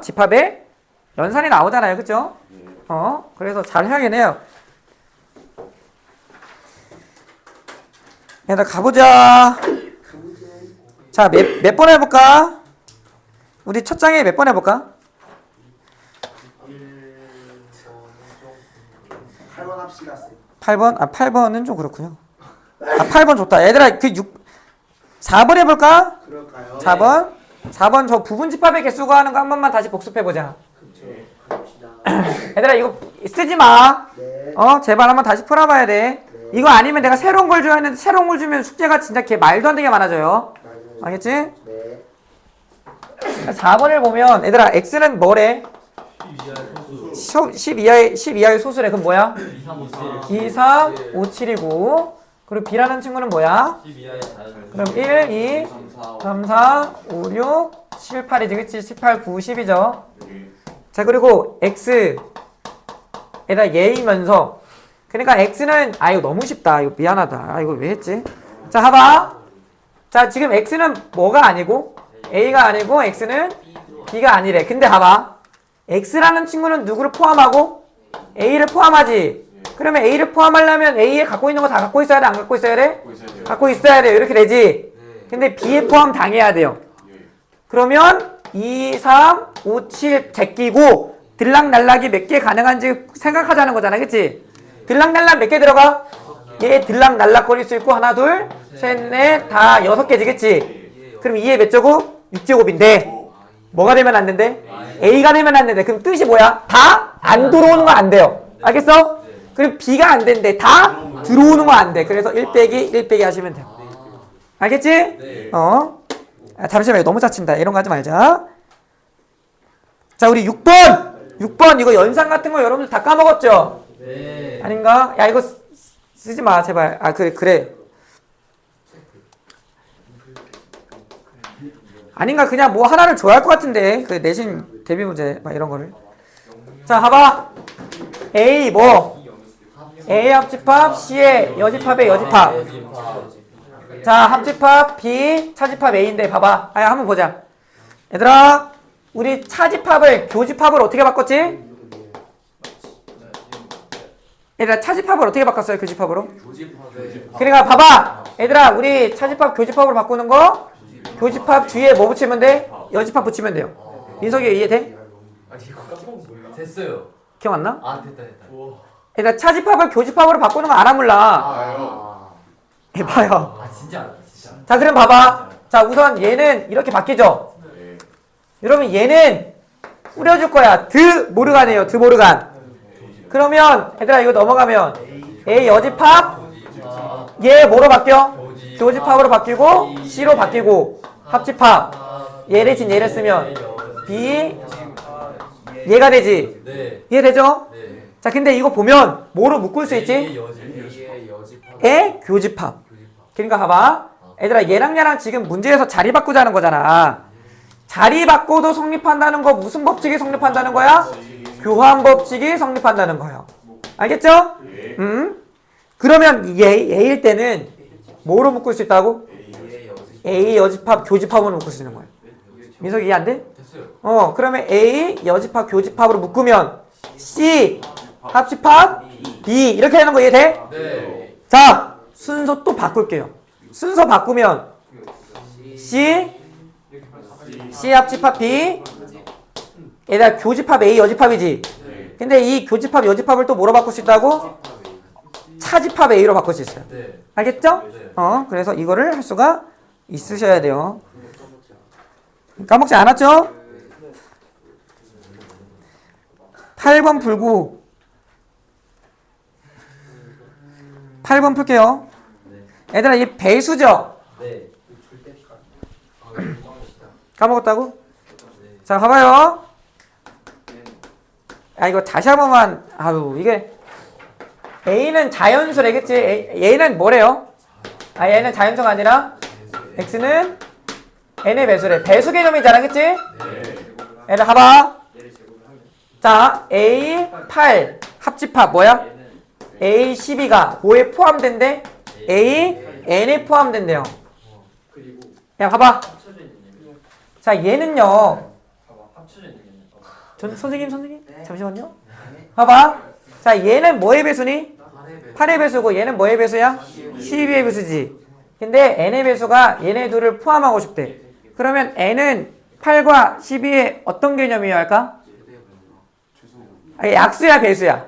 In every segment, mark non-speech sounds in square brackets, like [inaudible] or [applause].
집합에 연산이 나오잖아요. 그죠? 어, 그래서 잘 해야긴 해요. 얘들 가보자. 자, 몇, 몇 번 해볼까? 우리 첫 장에 몇 번 해볼까? 8번 합시다. 8번? 아, 8번은 좀 그렇고요. 아, 8번 좋다. 얘들아, 그 6, 4번 해볼까? 그럴까요? 4번? 4번 저 부분 집합의 개수가 하는 거 한 번만 다시 복습해보자. 네. 갑시다. [laughs] 얘들아, 이거 쓰지 마. 네. 어, 제발 한번 다시 풀어봐야 돼. 이거 아니면 내가 새로운 걸 줘야 하는데 새로운 걸 주면 숙제가 진짜 개 말도 안 되게 많아져요. 알겠지? 네. 4번을 보면 얘들아 x는 뭐래? 10 이하의 10 이하의 소수래. 그럼 뭐야? 2, 3, 5, 7이고 그리고 b라는 친구는 뭐야? 12화의 자연 그럼 1, 2, 3, 4, 5, 6, 7, 8이지 그치? 18, 9, 10이죠. 자 그리고 x 에다 얘이면서 그러니까 x는 아 이거 너무 쉽다. 이거 미안하다. 아 이거 왜 했지? 자 봐봐. 자 지금 x는 뭐가 아니고 a가 아니고 x는 b가 아니래. 근데 봐봐. x라는 친구는 누구를 포함하고 a를 포함하지. 그러면 a를 포함하려면 a에 갖고 있는 거 다 갖고 있어야 돼? 안 갖고 있어야 돼? 갖고 있어야 돼요. 이렇게 되지. 근데 b에 포함 당해야 돼요. 그러면 2, 3, 5, 7 제끼고 들락날락이 몇 개 가능한지 생각하자는 거잖아. 그치? 들락날락 몇 개 들어가? 얘 들락날락 거릴 수 있고 하나, 둘, 셋, 넷, 다 여섯 개지. 그치? 그럼 2에 몇 제곱? 6제곱인데 뭐가 되면 안 된대? A가 되면 안 된대. 그럼 뜻이 뭐야? 다 안 들어오는 거 안 돼요. 알겠어? 그리고 B가 안 된대. 다 들어오는 거 안 돼. 그래서 1 빼기 1 빼기 하시면 돼요. 알겠지? 어? 아, 잠시만요. 너무 짜친다. 이런 거 하지 말자. 자, 우리 6번! 6번 이거 연산 같은 거 여러분들 다 까먹었죠? 네. 아닌가? 야, 이거 쓰- 쓰지 마, 제발. 아, 그래, 그래. 아닌가? 그냥 뭐 하나를 줘야 할 것 같은데. 그 내신 대비 문제, 막 이런 거를. 자, 봐봐. A 뭐? A 합집합, C의 여집합의 여집합. 자, 합집합 B, 차집합 A인데 봐봐. 아, 한번 보자. 얘들아, 우리 차집합을 교집합을 어떻게 바꿨지? 얘들아, 차집합을 어떻게 바꿨어요? 교집합으로? 그러니까 봐봐. 얘들아, 우리 차집합 교집합으로 바꾸는 거 교집합 뒤에 뭐 붙이면 돼? 여집합 붙이면 돼요. 민석이 이해 돼? 아니 이거 까먹은 거예요? 됐어요. 기억 안 나? 아 됐다 됐다. 얘들아, 차집합을 교집합으로 바꾸는 거 알아 몰라? 아, 해봐요. 아 진짜 진짜. 자, 그럼 봐봐. 자, 우선 얘는 이렇게 바뀌죠? 여러분, 얘는 뿌려줄 거야. 드 모르간이에요. 드 모르간. 그러면, 얘들아, 이거 넘어가면, A 여집합, 얘 뭐로 바뀌어? 교집합으로 바뀌고, C로 바뀌고, 합집합. 얘를 진 얘를 쓰면, B, 얘가 되지. 네. 이해되죠? 네. 자, 근데 이거 보면, 뭐로 묶을 수 있지? 에 교집합. 그러니까 봐봐. 얘들아 얘랑 얘랑 지금 문제에서 자리 바꾸자는 거잖아. 자리 바꿔도 성립한다는 거 무슨 법칙이 성립한다는 거야? 교환 법칙이 성립한다는 거예요. 알겠죠? 음? 그러면 얘 A일 때는 뭐로 묶을 수 있다고? A 여집합 교집합으로 묶을 수 있는 거예요. 민석이 이해 안 돼? 됐어요. 어, 그러면 A 여집합 교집합으로 묶으면 C 합집합 B 이렇게 되는 거 이해돼? 네. 자, 순서 또 바꿀게요. 순서 바꾸면 C C 합집합 B 얘들아 교집합 A 여집합이지. 근데 이 교집합 여집합을 또 뭐로 바꿀 수 있다고? 차집합 A로 바꿀 수 있어요. 네. 알겠죠? 어, 그래서 이거를 할 수가 있으셔야 돼요. 까먹지 않았죠? 8번 풀고 8번 풀게요. 얘들아 이 배수죠? 네. 까먹었다고? 자 봐봐요. 아 이거 다시 한 번만 아유 이게 A는 자연수래 그치? A, 얘는 뭐래요? 아 얘는 자연수가 아니라 X는 N의 배수래 배수 개념이잖아 그치? 얘들 봐봐 자 A 8 합집합 뭐야? A 12가 뭐에 포함된대? A N에 포함된대요 야 봐봐 자 얘는요. 전, 선생님 선생님 네. 잠시만요 봐봐 자 얘는 뭐의 배수니? 8의 8의 배수고 얘는 뭐의 배수야? 12의 배수지 근데 n의 배수가 얘네 둘을 포함하고 싶대 그러면 n은 8과 12의 어떤 개념이어야 할까? 아니, 약수야 배수야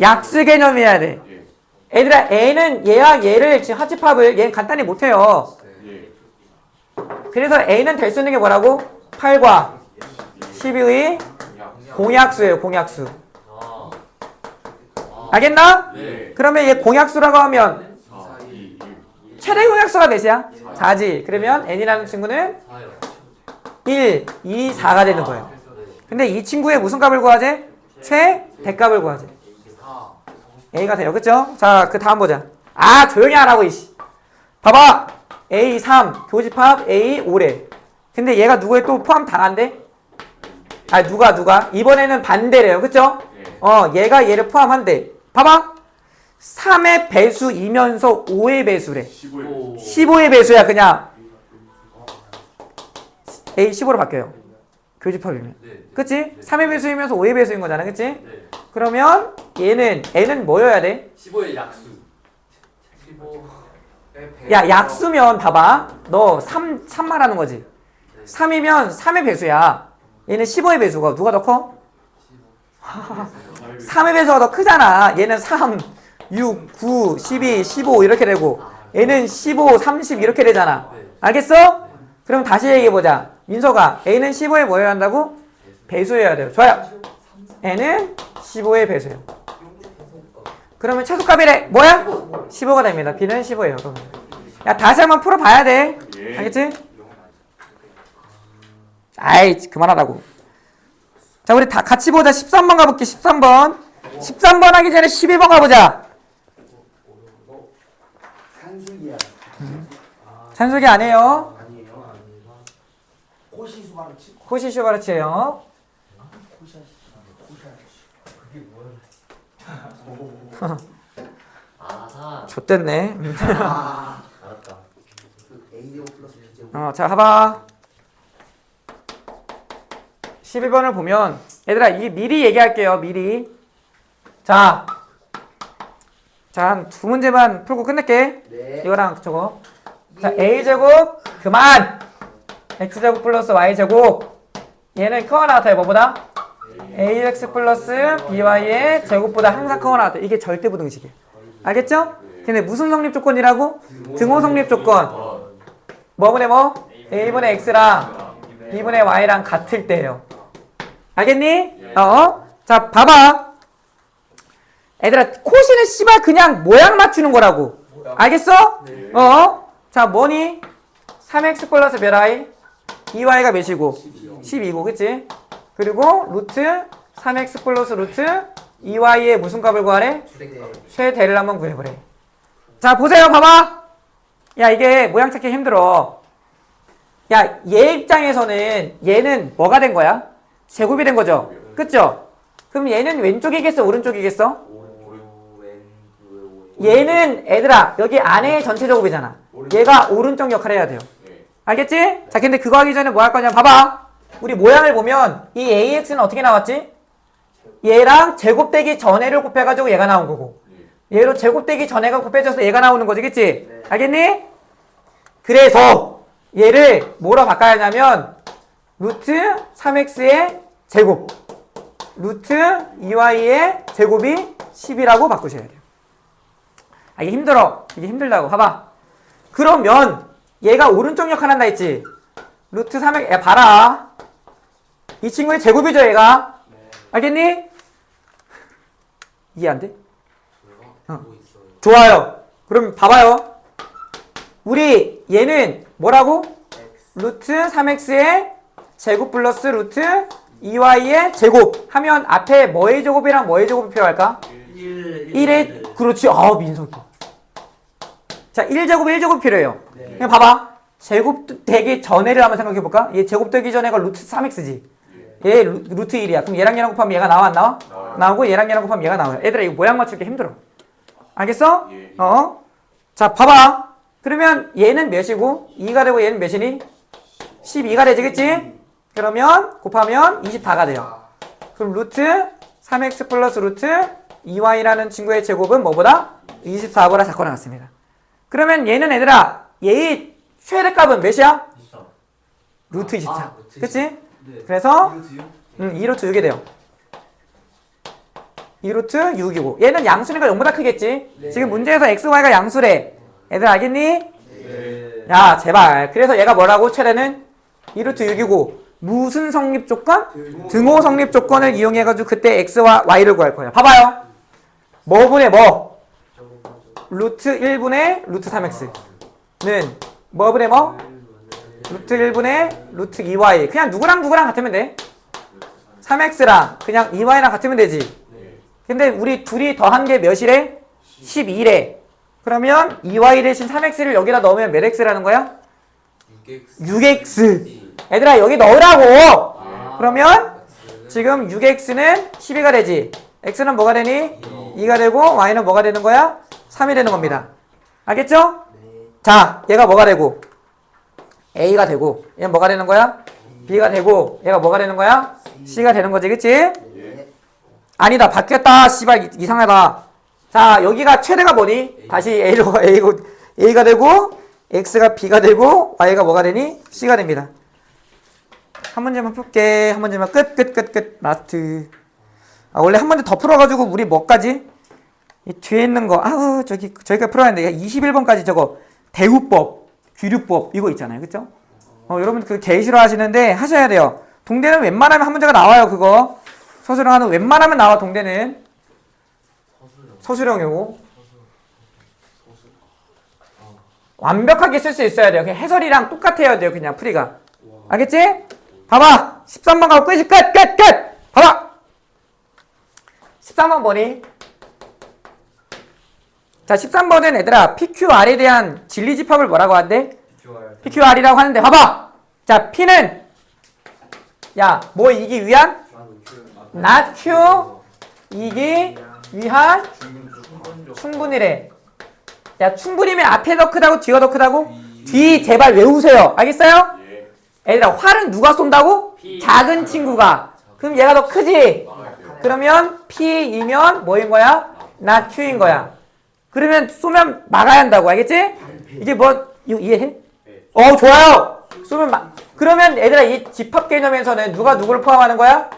약수 개념이어야 돼 예. 얘들아 n은 얘와 얘를 지금 합집합을 얘는 간단히 못해요 예. 그래서 a는 될 수 있는 게 뭐라고? 8과 12의 약. 공약수예요 공약수 아. 알겠나? 네. 그러면 얘 공약수라고 하면 4, 2, 1. 최대 공약수가 몇이야? 4지 그러면 n이라는 친구는 4요. 1, 2, 4가 되는 거예요 네. 근데 이 친구의 무슨 값을 구하지? 최대값을 구하지 4. A가 돼요 그쵸? 자 그 다음 보자 아 조용히 하라고 이씨 봐봐 a3 교집합 a5래 근데 얘가 누구에 또 포함 당한대? 아 누가 누가? 이번에는 반대래요 그쵸? 예. 어 얘가 얘를 포함한대 봐봐 3의 배수이면서 5의 배수래 15에. 오. 15의 배수야 그냥 a 15로 바뀌어요 교집합이면 네. 네. 그치? 3의 배수이면서 5의 배수인 거잖아 그치? 네. 그러면 얘는 n은 뭐여야 돼? 15의 약수. 15. 야 약수면 봐봐 너 3, 3 말하는 거지 3이면 3의 배수야 얘는 15의 배수가 누가 더 커? 3의 [laughs] 배수가 더 크잖아 얘는 3, 6, 9, 12, 15 이렇게 되고 얘는 15, 30 이렇게 되잖아 알겠어? 그럼 다시 얘기해보자 민서가 A는 15에 뭐여야 한다고? 배수여야 돼요 좋아요 N은 15의 배수예요 그러면 최소값이래 뭐야? 15가 됩니다 B는 15예요 그러면 야 다시 한번 풀어봐야 돼 예. 알겠지? 아이 그만하라고 자 우리 다 같이 보자 13번 가볼게 13번 13번 하기 전에 12번 가보자. 산수기 안 해요 아니에요. 슈바르츠예요 코샤시. 아. 좋댔네 아. 알았다. A 플러스 B 제곱. 어, 자 봐봐 12번을 보면 얘들아 이게 미리 얘기할게요 미리 자 자, 한 두 문제만 풀고 끝낼게. 네. 이거랑 저거. 자, a제곱, 그만! x제곱 플러스 y제곱. 얘는 크거나 같아요, 뭐보다? ax 플러스 by의 제곱보다 항상 크거나 같아요. 이게 절대부등식이에요. 알겠죠? 근데 무슨 성립 조건이라고? 등호 성립 조건. 뭐분의 뭐? a분의 x랑 b분의 y랑 같을 때예요. 알겠니? 어? 자, 봐봐. 얘들아, 코시는 씨발 그냥 모양 맞추는 거라고. 알겠어? 어? 자, 뭐니? 3x 플러스 몇 i? 2y가 몇이고? 12고, 그치? 그리고 루트 3x 플러스 루트 2y의 무슨 값을 구하래? 네. 최대를 한번 구해보래. 자, 보세요. 봐봐. 야, 이게 모양 찾기 힘들어. 야, 얘 입장에서는 얘는 뭐가 된 거야? 제곱이 된 거죠? 그쵸? 그럼 얘는 왼쪽이겠어? 오른쪽이겠어? 얘는 애들아 여기 안에 전체 제곱이잖아. 얘가 오른쪽 역할을 해야 돼요. 예. 알겠지? 자, 근데 그거 하기 전에 뭐 할 거냐? 봐봐. 우리 모양을 보면 이 AX는 어떻게 나왔지? 얘랑 제곱되기 전에를 곱해가지고 얘가 나온 거고 얘로 제곱되기 전에가 곱해져서 얘가 나오는 거지, 그치? 알겠니? 그래서 얘를 뭐로 바꿔야 하냐면 루트 3x의 제곱 루트 2y의 제곱이 10이라고 바꾸셔야 돼요. 아, 이게 힘들어. 이게 힘들다고. 봐봐. 그러면 얘가 오른쪽 역할 한다 했지? 루트 3 x, 야, 봐라. 이 친구의 제곱이죠, 얘가? 알겠니? [laughs] 이해 안 돼? 뭐 있어요? 좋아요. 그럼 봐봐요. 우리 얘는 뭐라고? 루트 3x의 제곱 플러스 루트 2y의 제곱 하면 앞에 뭐의 제곱이랑 뭐의 제곱이 필요할까? 1. 1의 그렇지. 아 민석이. 자 1제곱 1제곱 필요해요. 네. 그냥 봐봐. 제곱 되기 전에를 한번 생각해 볼까? 얘 제곱 되기 전에가 루트 3x지. 얘 루, 루트 1이야. 그럼 얘랑 얘랑 곱하면 얘가 나와 안 나와? 나와요. 나오고 얘랑 얘랑 곱하면 얘가 나와요. 얘들아 이거 모양 맞추기 힘들어. 알겠어? 예. 어? 자 봐봐. 그러면 얘는 몇이고 2가 되고 얘는 몇이니? 12가 되지 그치? 그러면 곱하면 24가 돼요. 그럼 루트 3x 플러스 루트 2y라는 친구의 제곱은 뭐보다 24보다 작고 나왔습니다. 그러면 얘는 얘들아 얘의 최대값은 몇이야? 루트 24. 아, 루트 그치? 네. 그래서? 음, 2루트 6이 돼요. 2루트 6이고 얘는 양수니까 0보다 크겠지? 네. 지금 문제에서 x, y가 양수래. 애들 알겠니? 네. 야 제발. 그래서 얘가 뭐라고? 최대는 2루트 6이고 무슨 성립 조건? 등호 성립 조건을 이용해가지고 그때 x와 y를 구할 거예요. 봐봐요. 뭐분의 뭐? 루트 1분의 루트 3x 는 뭐 분의 뭐? 루트 1분의 루트 2y. 그냥 누구랑 누구랑 같으면 돼. 3x랑 그냥 2y랑 같으면 되지. 네. 근데 우리 둘이 더한 게 몇이래? 12래. 그러면 2y 대신 3x를 여기다 넣으면 몇 x라는 거야? 6x 6x. 얘들아 여기 넣으라고. 아, 그러면 지금 6x는 12가 되지. x는 뭐가 되니? 2 가 되고 y는 뭐가 되는 거야? 3이 되는 겁니다. 알겠죠? 네. 자, 얘가 뭐가 되고 a가 되고 얘는 뭐가 되는 거야? b가 되고 얘가 뭐가 되는 거야? c가 되는 거지, 그치? 네. 아니다, 바뀌었다. 씨발 이- 이상하다. 자, 여기가 최대가 뭐니? 다시 a로 a고 a가 되고 x가 b가 되고 y가 뭐가 되니? c가 됩니다. 한 문제만 풀게. 한 문제만 끝, 끝, 끝, 끝. 라스트. 아, 원래 한 문제 더 풀어가지고 우리 뭐까지? 이 뒤에 있는 거, 아우, 저기, 저기가 풀어야 하는데, 21번까지 저거, 대우법, 귀류법, 이거 있잖아요. 그쵸? 어, 여러분 그개 싫어하시는데 하셔야 돼요. 동대는 웬만하면 한 문제가 나와요, 그거. 서술형 하는 웬만하면 나와, 동대는. 서술형이고. 완벽하게 쓸 수 있어야 돼요. 그냥 해설이랑 똑같아야 돼요, 그냥 풀이가. 알겠지? 봐봐. 13번 가고 끝이 끝, 끝, 끝! 봐봐! 13번 뭐니? 자, 13번은 얘들아, PQR에 대한 진리집합을 뭐라고 한대? PQR이라고 하는데, 봐봐! 자, P는, 야, 뭐 이기 위한? not Q, 이기 위한 충분이래. 야, 충분이면 앞에 더 크다고, 뒤가 더 크다고? 뒤 제발 외우세요. 알겠어요? 예. 얘들아, 활은 누가 쏜다고? 작은 친구가. 그럼 얘가 더 크지? 그러면 P이면 뭐인 거야? not Q인 거야. 그러면 쏘면 막아야 한다고. 알겠지? 이게 뭐, 이거 이해해? 어, 좋아요! 쏘면 막. 그러면 얘들아, 이 집합 개념에서는 누가 누구를 포함하는 거야?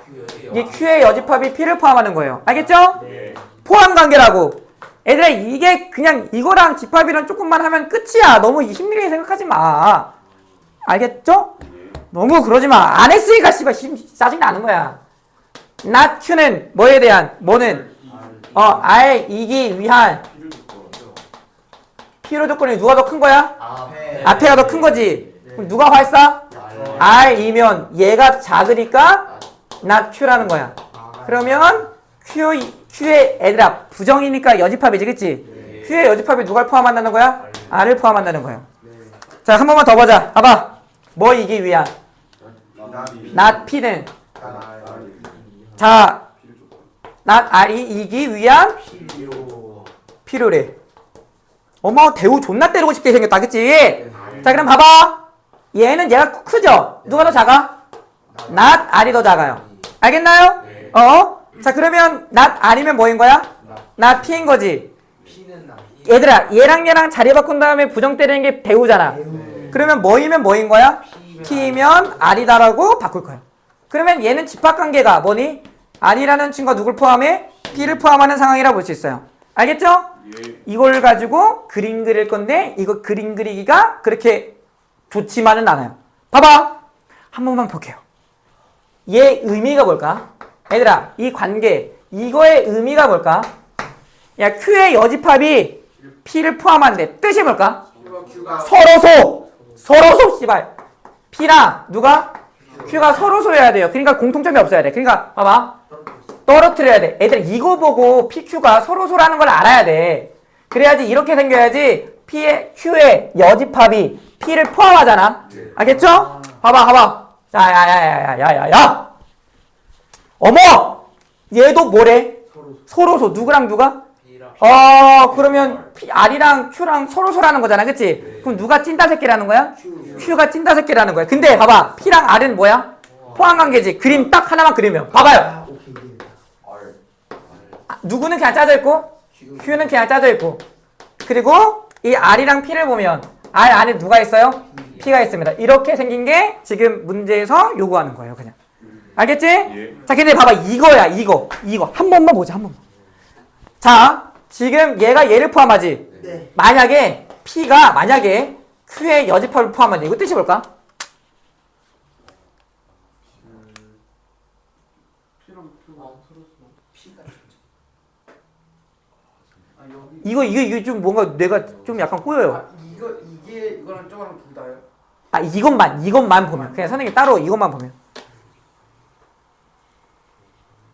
이게 Q의 여집합이 P를 포함하는 거예요. 알겠죠? 예. 포함 관계라고. 얘들아 이게 그냥 이거랑 집합이랑 조금만 하면 끝이야. 너무 힘들게 생각하지 마. 알겠죠? 너무 그러지 마. 안 했으니까 씨발 심- 짜증 나는 거야. not Q는 뭐에 대한 뭐는 어 R 이기 위한 P로 조건이 누가 더 큰 거야? 아, 네. 앞에가 더 큰 거지. 그럼 누가 활사? R이면 얘가 작으니까 not Q라는 거야. 그러면 Q, Q의 애들아 부정이니까 여집합이지 그치? Q의 여집합이 누굴 포함한다는 거야? R을 포함한다는 거야 자 한 번만 더 보자 봐봐 뭐 이기 위한 not P는 자 not R이 이기 위한 필요. 필요래 어머 대우 존나 때리고 싶게 생겼다 그치? 자 그럼 봐봐 얘는 얘가 크죠? 누가 더 작아? not R이 더 작아요 알겠나요? 어? 자 그러면 not R이면 뭐인 거야? not P인 거지 피는 나. 얘들아 얘랑 얘랑 자리 바꾼 다음에 부정 때리는 게 배우잖아 그러면 뭐이면 뭐인 거야? P면 R이다라고 바꿀 거야 그러면 얘는 집합관계가 뭐니? R이라는 친구가 누굴 포함해? P를 포함하는 상황이라 볼 수 있어요 알겠죠? 예. 이걸 가지고 그림 그릴 건데 이거 그림 그리기가 그렇게 좋지만은 않아요 봐봐 한 번만 볼게요 얘 의미가 뭘까? 얘들아 이 관계 이거의 의미가 뭘까? 야 Q의 여집합이 P를 포함한데 뜻이 뭘까? 서로소 서로소 씨발 P랑 누가? Q가 서로소여야 돼요 그러니까 공통점이 없어야 돼 그러니까 봐봐 떨어뜨려야 돼 애들 이거 보고 PQ가 서로소라는 걸 알아야 돼 그래야지 이렇게 생겨야지 P의 Q의 여집합이 P를 포함하잖아 알겠죠? 봐봐 봐봐 자야야야야야야야 어머 얘도 뭐래? 서로소 누구랑 누가? 어 그러면 P, R이랑 Q랑 서로소라는 거잖아 그치? 그럼 누가 찐따 새끼라는 거야? Q가 찐따 새끼라는 거야 근데 봐봐 P랑 R은 뭐야? 포함관계지. 그림 딱 하나만 그리면. 봐봐요. 아, 오케이 이해된다. R 아, 누구는 그냥 짜져 있고 Q는 그냥 짜져 있고 그리고 이 R이랑 P를 보면 R 안에 누가 있어요? P가 있습니다. 이렇게 생긴 게 지금 문제에서 요구하는 거예요. 그냥. 알겠지? 예 자, 근데 봐봐. 이거야, 이거. 이거. 한 번만 보자, 한 번만. 자, 지금 얘가 얘를 포함하지. 네. 만약에 P가 만약에 Q의 여집합을 포함하지. 이거 뜻이 뭘까? 이거, 이거, 이거 좀 뭔가 내가 좀 약간 꼬여요. 아, 이거 이게 이거랑 저거랑 둘 다요? 아, 이것만, 이것만 보면. 그냥 선생님 따로 이것만 보면.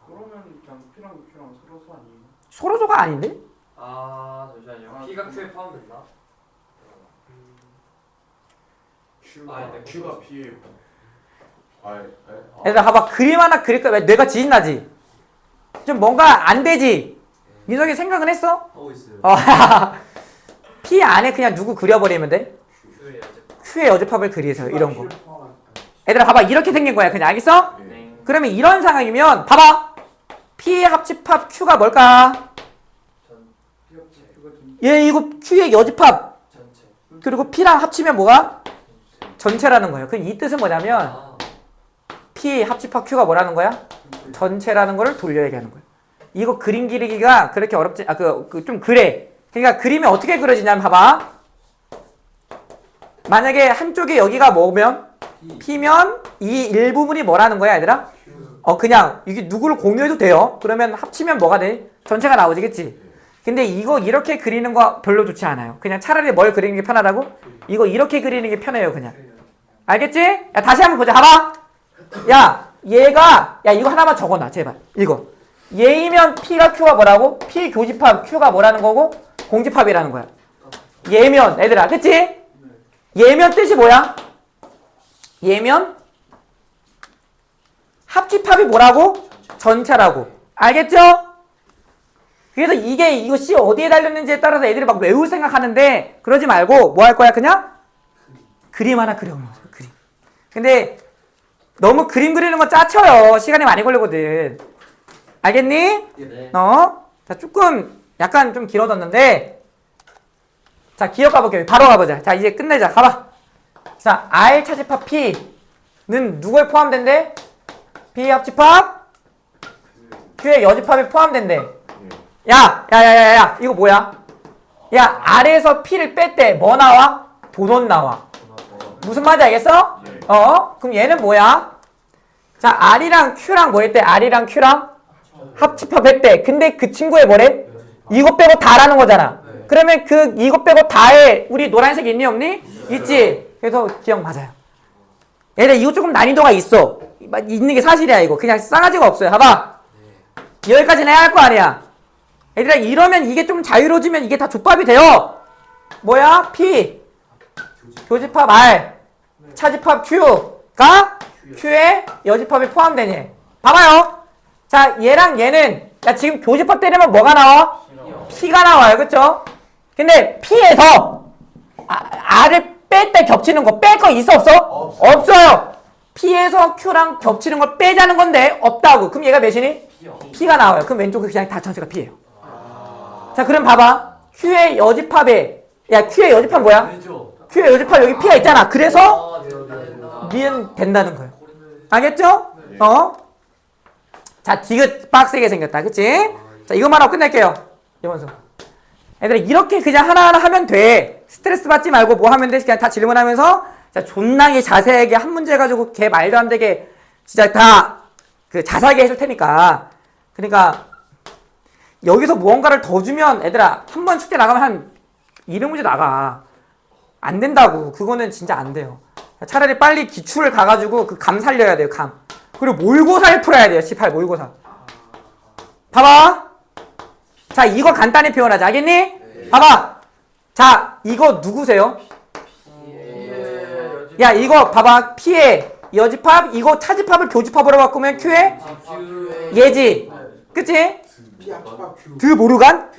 그러면 그냥 P랑 Q랑 서로서 아니에요? 서로조가 아닌데? 아 잠시만요. P가 Q에 포함된다. Q가 아, 네. Q가 P에 아 에? 아, 얘들아, 봐봐. 그림 하나 그릴까? 왜 뇌가 지진나지? 좀 뭔가 안 되지? 민석이 생각은 했어? 하고 있어요. 어, [laughs] P 안에 그냥 누구 그려버리면 돼? Q의 여집합을 그리세요. 이런 거. 얘들아, 봐봐. 이렇게 생긴 거야. 그냥 알겠어? 예. 네. 그러면 이런 상황이면 봐봐. P의 합집합 Q가 뭘까? 얘 이거 Q의 여집합 전체. 그리고 P랑 합치면 뭐가? 전체라는 거예요. 그럼 이 뜻은 뭐냐면 아. P 합집합 Q가 뭐라는 거야? 전체라는 거를 돌려 얘기하는 거예요. 이거 그림 그리기가 그렇게 어렵지 아그그좀 그래. 그러니까 그림이 어떻게 그려지냐면 봐봐. 만약에 한쪽에 여기가 뭐면 P면 이 일부분이 뭐라는 거야, 얘들아? 어 그냥 이게 누구를 공유해도 돼요. 그러면 합치면 뭐가 돼? 전체가 나오지, 그치? 근데 이거 이렇게 그리는 거 별로 좋지 않아요. 그냥 차라리 뭘 그리는 게 편하다고? 이거 이렇게 그리는 게 편해요, 그냥. 알겠지? 야 다시 한번 보자. 봐봐. 야 얘가 야 이거 하나만 적어놔, 제발. 이거. 얘이면 P가 Q가 뭐라고? P 교집합 Q가 뭐라는 거고? 공집합이라는 거야. 얘면 얘들아, 그치? 얘면 뜻이 뭐야? 얘면 합집합이 뭐라고? 전체라고. 알겠죠? 그래서 이게 C 어디에 달렸는지에 따라서 애들이 막 외울 생각하는데 그러지 말고 뭐 할 거야 그냥 그림 하나 그려보는 거야 그림. 근데 너무 그림 그리는 거 짜쳐요. 시간이 많이 걸리거든. 알겠니? 네. 어? 자 조금 약간 좀 길어졌는데 자 기억 가볼게요. 바로 가보자. 자 이제 끝내자. 가봐. 자 R 차집합 P는 누구에 포함된대? P 합집합 Q의 여집합에 포함된대. 예. 야, 야, 야, 야, 야, 이거 뭐야? 야, 아래에서 P를 뺐대. 뭐 나와? 도넛 나와. 무슨 말인지 알겠어? 예. 어? 그럼 얘는 뭐야? 자, R이랑 Q랑 뭐 했대? R이랑 Q랑 합집합 했대. 근데 그 친구의 뭐래? 이거 빼고 다라는 거잖아. 그러면 그 이거 빼고 다에 우리 노란색 있니 없니? 있지. 그래서 기억 맞아요. 얘들 이거 조금 난이도가 있어. 있는 게 사실이야 이거. 그냥 싸가지가 없어요. 봐봐. 여기까지는 해야 할 거 아니야. 얘들아 이러면 이게 좀 자유로워지면 이게 다 족밥이 돼요. 뭐야? P 교집합 R 차집합 Q가 Q에 여집합이 포함되니. 봐봐요. 자 얘랑 얘는 야 지금 교집합 때리면 뭐가 나와? P가 나와요. 그쵸? 근데 P에서 아, R을 뺄 때 겹치는 거 뺄 거 있어 없어? 없어 요. P에서 Q랑 겹치는 걸 빼자는 건데 없다고. 그럼 얘가 몇이니? P가 나와요. 그럼 왼쪽은 그냥 다 전체가 P예요. 자, 그럼 봐봐. Q의 여집합에 야, Q의 여집합 뭐야? Q의 여집합 여기 P가 있잖아. 그래서 아, 네, 네, 네. 니은 된다는 거예요. 알겠죠? 어? 자, 디귿 빡세게 생겼다. 그치? 자, 이것만 하고 끝낼게요. 이번 수. 애들아, 이렇게 그냥 하나하나 하면 돼. 스트레스 받지 말고 뭐 하면 돼? 그냥 다 질문하면서 자, 존나게 자세하게 한 문제 가지고 걔 말도 안 되게 진짜 다 그 자세하게 해줄 테니까. 그러니까 여기서 무언가를 더 주면 애들아, 한 번 숙제 나가면 한 200문제 나가. 안 된다고. 그거는 진짜 안 돼요. 차라리 빨리 기출을 가가지고 그 감 살려야 돼요, 감. 그리고 모의고사를 풀어야 돼요, 18 모의고사. 봐봐. 자, 이거 간단히 표현하자. 알겠니? 봐봐. 자, 이거 누구세요? 예. 야, 이거 봐봐. P의 여집합, 이거 차집합을 교집합으로 바꾸면 Q. 예지. 그치? 드 모르간?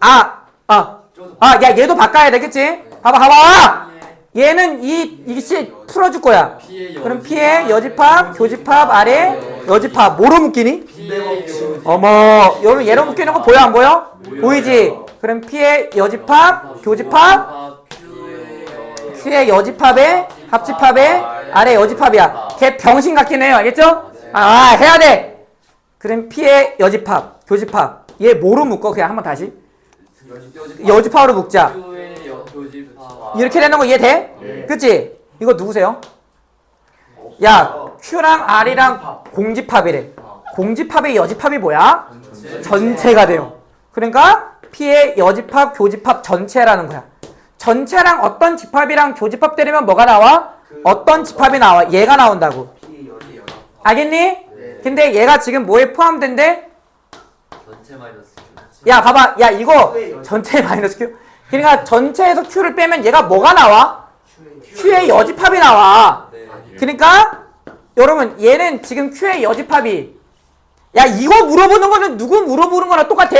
아, 아. 아, 야, 얘도 바꿔야 돼. 그치? 봐봐, 봐봐! 얘는 이 이씨 풀어줄 거야. 그럼 P의 여집합, 교집합, 아래 여집합 뭐로 묶이니? 어머, 여러분 얘로 묶이는 거 보여 안 보여? 보이지? 그럼 P의 여집합, 교집합, Q의 여집합에 합집합에 아래 여집합이야. 걔 병신 같긴 해요. 알겠죠? 아, 해야 돼. 그럼 P의 여집합, 교집합. 얘 뭐로 묶어? 그냥 한번 다시. 여집합으로 묶자. 교집합 이렇게 되는 거 이해 돼? 네. 그치? 이거 누구세요? 야, Q랑 R이랑 공집합이래. 공집합의 여집합이 뭐야? 전체가 돼요. 그러니까 P의 여집합, 교집합 전체라는 거야. 전체랑 어떤 집합이랑 교집합 때리면 뭐가 나와? 어떤 집합이 나와? 얘가 나온다고. 알겠니? 근데 얘가 지금 뭐에 포함된대? 전체 마이너스 야, 봐봐. 야, 이거 전체 마이너스 Q. 그러니까 전체에서 Q를 빼면 얘가 뭐가 나와? Q의 여집합이 나와. 네 그러니까 여러분 얘는 지금 Q의 여집합이 야 이거 물어보는 거는 누구 물어보는 거랑 똑같아?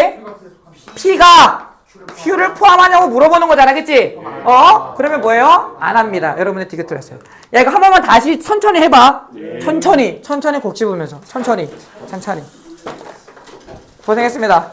P가 Q를 포함하냐고 물어보는 거잖아 그치? 어? 그러면 뭐예요? 안 합니다 여러분의 디귿 틀렸어요 야 이거 한 번만 다시 천천히 해봐 천천히 천천히 곡 집으면서 천천히 천천히 고생했습니다